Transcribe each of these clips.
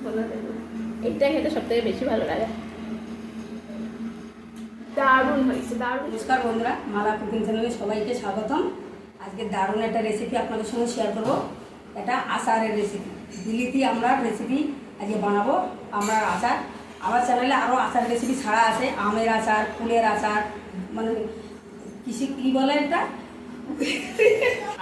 এইটা খেতে সব থেকে বেশি ভালো লাগে। দারুণ হয়েছে দারুণ। নমস্কার বন্ধুরা মালা কুকিং চ্যানেলে সবাইকে স্বাগতম। আজকে দারুণ একটা রেসিপি আপনাদের সঙ্গে শেয়ার করব। এটা আচারের রেসিপি বিলিতি আমরা রেসিপি আজকে বানাবো আমরা আচার। আমার চ্যানেলে আরও আচার রেসিপি ছাড়া আছে আমের আচার ফুলের আচার মানে কৃষি কী বলে এটা?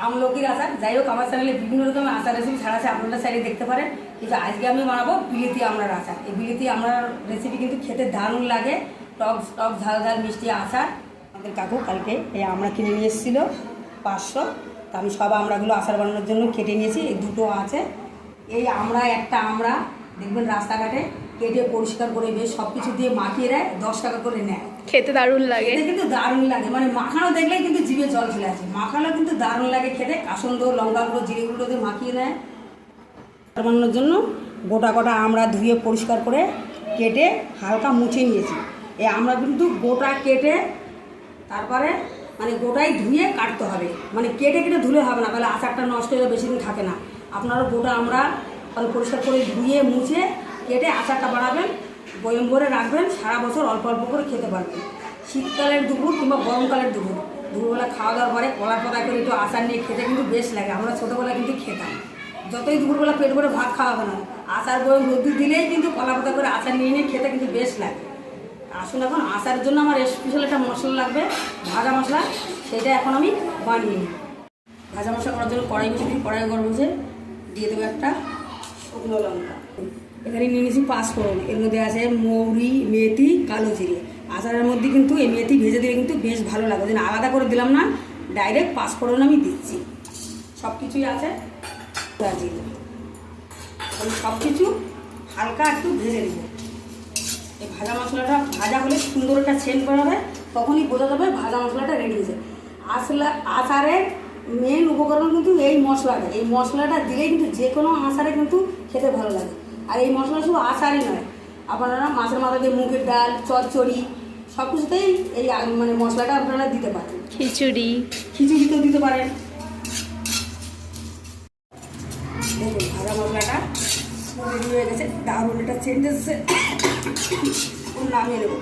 আমলকির আচার। যাই হোক, আমার চ্যানেলে বিভিন্ন রকমের আচার রেসিপি ছাড়া আছে, আপনারা চাইলে দেখতে পারেন। কিন্তু আজকে আমি বানাবো বিলিতি আমড়ার আচার। এই বিলিতি আমড়ার রেসিপি কিন্তু খেতে দারুণ লাগে। টক টক ঝাল ঝাল মিষ্টি আচার। আমাদের কাকু কালকে এই আমরা কিনে নিয়ে এসেছিল পাঁচশো। তা আমি সব আমড়াগুলো আচার বানানোর জন্য কেটে নিয়েছি, এই দুটো আছে। এই আমরা একটা আমরা দেখবেন রাস্তাঘাটে কেটে পরিষ্কার করে বেশ সব কিছু দিয়ে মাখিয়ে দেয় দশ টাকা করে নেয়। খেতে দারুণ লাগে। খেতে কিন্তু দারুণ লাগে। মানে মাখানো দেখলে কিন্তু জিভে জল চলে আসে। মাখানো কিন্তু দারুণ লাগে খেতে। কাসন্দ লঙ্কা গুঁড়ো জিরে গুঁড়ো দিয়ে মাখিয়ে নেয়। বানানোর জন্য গোটা গোটা আমরা ধুয়ে পরিষ্কার করে কেটে হালকা মুছে নিয়েছি। এই আমরা কিন্তু গোটা কেটে তারপরে মানে গোটাই ধুয়ে কাটতে হবে। মানে কেটে কেটে ধুলে হবে না। তাহলে আচারটা নষ্ট হয়ে বেশি দিন থাকে না। আপনারা গোটা আমরা পরিষ্কার করে ধুয়ে মুছে কেটে আচারটা বানাবেন, বয়ম করে রাখবেন, সারা বছর অল্প অল্প করে খেতে পারবেন। শীতকালের দুপুর কিংবা গরমকালের দুপুর। দুপুরবেলা খাওয়া দাওয়ার পরে কলার পাতা করে একটু আচার নিয়ে খেতে কিন্তু বেশ লাগে, আমরা ছোটোবেলা কিন্তু খেতাম। যতই দুপুরবেলা পেট ভরে ভাত খাওয়া হবে না আচার, বয়ম, রোদ্দুর দিলেই কিন্তু কলা পাতা করে আচার নিয়ে নিয়ে খেতে কিন্তু বেশ লাগে। আসুন এখন, আচারের জন্য আমার স্পেশাল একটা মশলা লাগবে, ভাজা মশলা, সেটা এখন আমি বানিয়ে নিই। ভাজা মশলা করার জন্য কড়াই বসে কড়াই গরম হয়েছে, দিয়ে দেবো একটা শুকনো লঙ্কা। এখানে নিয়ে নিয়েছি পাঁচফোড়ন। এর মধ্যে আছে মৌরি, মেথি, কালো জিরে। আচারের মধ্যে কিন্তু এই মেথি ভেজে দিলে কিন্তু বেশ ভালো লাগে। জন্য আলাদা করে দিলাম না ডাইরেক্ট পাঁচফোড়ন আমি দিচ্ছি। সব কিছুই আছে সব কিছু হালকা একটু ভেজে নেব। এই ভাজা মশলাটা, ভাজা হলে সুন্দর একটা সেন্ট বেরোবে তখনই বোঝা যাবে ভাজা মশলাটা রেডি হয়েছে। আসলা আচারের মেন উপকরণ কিন্তু এই মশলাটা। এই মশলাটা দিলেই কিন্তু যে কোনো আচারে কিন্তু খেতে ভালো লাগে। আর এই মশলা শুধু আচারই নয় আপনারা মাছের মাথা দিয়ে মুগের ডাল চচ্চড়ি সব কিছুতেই এই মানে মশলাটা আপনারা দিতে পারেন। খিচুড়ি। খিচুড়িতেও দিতে পারেন। দেখুন ভাজা মশলাটা রেডি হয়ে গেছে দারুণ এটা চেঞ্জ এসছে। নামিয়ে নেব।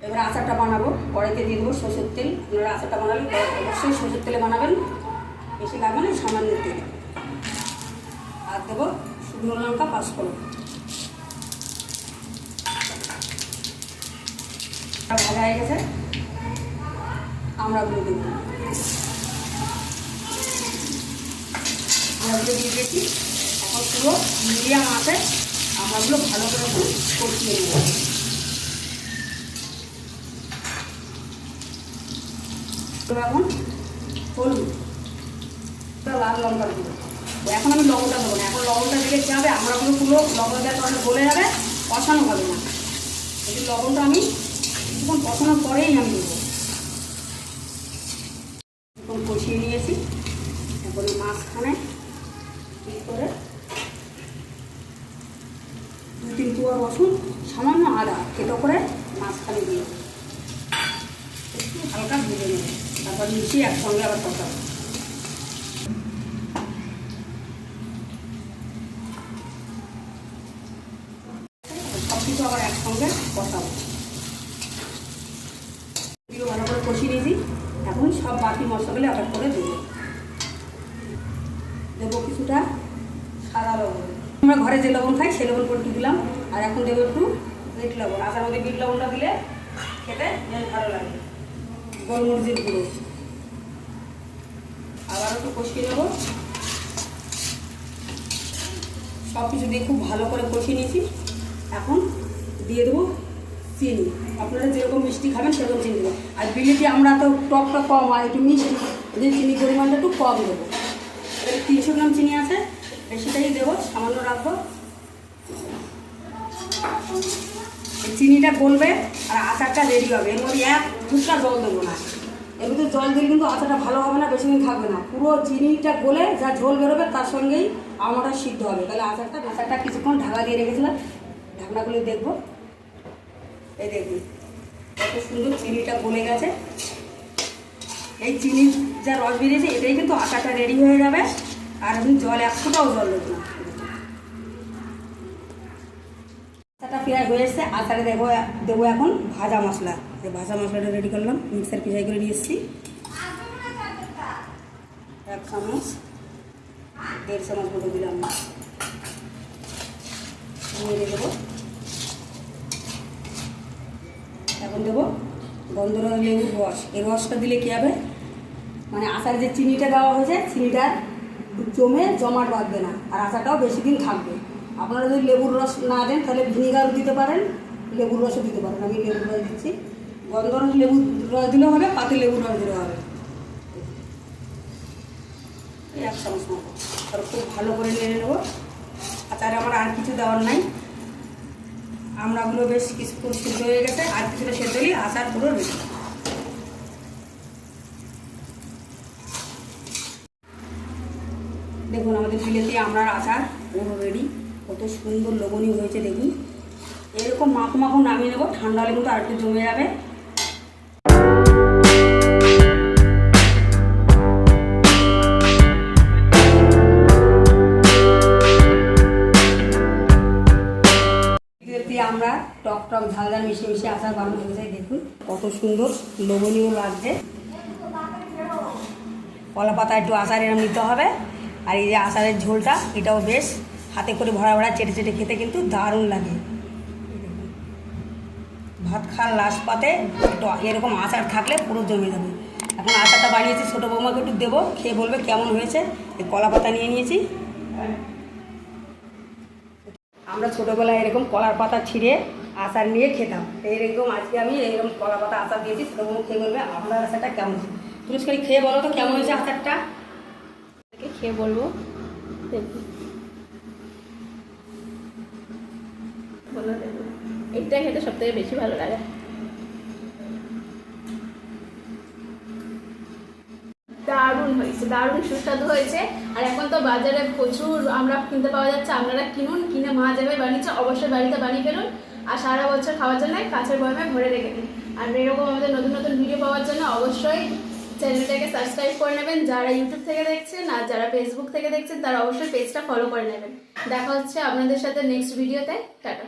এবার আচারটা বানাবো কড়াইতে দিয়ে দেবো সরষের তেল। আপনারা আচারটা কড়াই- অবশ্যই সরষের তেলে বানাবেন। বেশি লাগবে না সামান্য তেল। শুকনো লঙ্কা পাঁচ ফোড়ন এটা ভাজা হয়ে গেছে। আমরা গুলো দেবো। দিয়ে মিডিয়াম আমরাগুলো ভালো এখন লাল গুঁড়ো। তো এখন আমি লবণটা দেবো না। এখন লবণটা দিলে কী হবে? আমরাগুলো পুরো লবণ দেওয়ার কারণে গলে যাবে, কষানো হবে না। এই লবণটা আমি কিছুক্ষণ কষানোর পরেই আমি দেবো। এখন কষিয়ে নিয়েছি। এই মাঝখানে করে দু তিন টুয়া রসুন, সামান্য আদা খেতো করে মাঝখানে দিয়ে। একটু হালকা ভেজে নেবে। তারপর মিশিয়ে একসঙ্গে আবার কষাবো সব কিছু আবার একসঙ্গে কষাবো ভালো করে কষিয়ে নিয়েছি। এখন সব বাকি মশলাগুলো আবার করে দেবো। দেবো কিছুটা সাদা লবণ। আমরা ঘরে যে লবণ খাই, সে লবণ একটু দিলাম। আর এখন দেবো একটু বিট লবণ। আচার মধ্যে বিট লবণটা দিলে খেতে বেশ ভালো লাগে। গোলমরিচের গুঁড়ো। আবার একটু কষিয়ে নেব। সব কিছু দিয়ে খুব ভালো করে কষিয়ে নিয়েছি। এখন দিয়ে দেবো চিনি। আপনারা যেরকম মিষ্টি খাবেন সেরকম চিনি দেবো। আর বিলিতি আমরা তো টকটা কম হয়, একটু মিষ্টি। ওই জন্য চিনি পরিমাণটা একটু কম দেবো। তিনশো গ্রাম চিনি আছে বেশিটাই দেবো, সামান্য রাখব। চিনিটা গলবে আর আচারটা রেডি হবে। এর মধ্যে এক ফুটটা জল দেবো না। এর মধ্যে জল দিলে কিন্তু আচারটা ভালো হবে না বেশি দিন থাকবে না। পুরো চিনিটা গলে যা ঝোল বেরোবে, তার সঙ্গেই আমটা সিদ্ধ হবে। তাহলে আচারটা আচারটা কিছুক্ষণ ঢাকা দিয়ে রেখেছিলাম। ঢাকনাগুলো দেখব। এই দেখুন, কত সুন্দর চিনিটা গলে গেছে। এই চিনির যা রস বেরিয়েছে, এটাই কিন্তু আটাটা রেডি হয়ে যাবে। আর আপনি জল এক ফোঁটাও জল দেবো না। পেঁয়াজ হয়ে এসছে, আচারে দেবো দেবো এখন ভাজা মশলা। যে ভাজা মশলাটা রেডি করলাম মিক্সার পিসাই করে নিয়ে এসেছি। এক চামচ, দেড় চামচ মতো দিলাম। নিয়ে দেবো এখন দেবো গন্ধরাজ লেবুর রস। এই রসটা দিলে কী হবে? মানে আচার যে চিনিটা দেওয়া হয়েছে, চিনিটা জমে, জমাট বাঁধবে না। আর আচারটাও বেশি দিন থাকবে। আপনারা যদি লেবুর রস না দেন, তাহলে ভিনিগারও দিতে পারেন, লেবুর রসও দিতে পারেন। আমি লেবুর রস দিচ্ছি। গন্ধরাজ লেবুর রস দিলেও হবে, পাতে লেবুর রস দিলেও হবে। এক আর খুব ভালো করে নেড়ে নেব। আচারে আমার আর কিছু দেওয়ার নাই। আমড়াগুলো বেশ কিছুক্ষণ সিদ্ধ হয়ে গেছে, আর কিছুটা সেদ্ধ হলে আচার পুরো রেডি দেখুন, আমাদের বিলেতি আমড়ার আচার পুরো রেডি কত সুন্দর লবণীয় হয়েছে দেখুন। এরকম মাখো মাখো নামিয়ে নেব, ঠান্ডা হলে কিন্তু আর একটু জমে যাবে। টক টক ঝাল ঝাল মিশিয়ে মিশিয়ে আচার বানানো হয়ে যায়, দেখুন। কত সুন্দর লোভনীয় লাগছে। কলা পাতা একটু আচার এরম নিতে হবে। আর এই যে আচারের ঝোলটা, এটাও বেশ হাতে করে ভরা ভরা চেটে চেটে খেতে কিন্তু দারুণ লাগে। ভাত খাওয়ার লাস্ট পাতে একটু এরকম আচার থাকলে পুরো জমে যাবে। এখন আচারটা বানিয়েছি, ছোটো বৌমাকে একটু দেবো, খেয়ে বলবে কেমন হয়েছে। এই কলা পাতা নিয়ে নিয়েছি। আমরা ছোটোবেলায় এরকম কলার পাতা ছিঁড়ে আচার নিয়ে খেতাম। এইরকম আজকে আমি এইরকম কলা পাতা আচার দিয়েছি বউ খেয়ে বলবে, আপনার আচারটা কেমন হয়েছে? পুরস্কারি খেয়ে বলো তো কেমন হয়েছে আচারটা? খেয়ে বলব। এটা খেতে সব থেকে বেশি ভালো লাগে। দারুণ হয়েছে, দারুণ সুস্বাদু হয়েছে। আর এখন তো বাজারে প্রচুর আমরা কিনতে পাওয়া যাচ্ছে, আপনারা কিনুন, কিনে মা যাবে বানিয়েছে, অবশ্যই বাড়িতে বানিয়ে ফেলুন। আর সারা বছর খাওয়ার জন্য কাছের বয়মে ভরে রেখে দিন। আর এরকম আমাদের নতুন নতুন ভিডিও পাওয়ার জন্য অবশ্যই চ্যানেলটাকে সাবস্ক্রাইব করে নেবেন। যারা ইউটিউব থেকে দেখছেন আর যারা ফেসবুক থেকে দেখছেন, তারা অবশ্যই পেজটা ফলো করে নেবেন। দেখা হচ্ছে আপনাদের সাথে নেক্সট ভিডিওতে টাটা।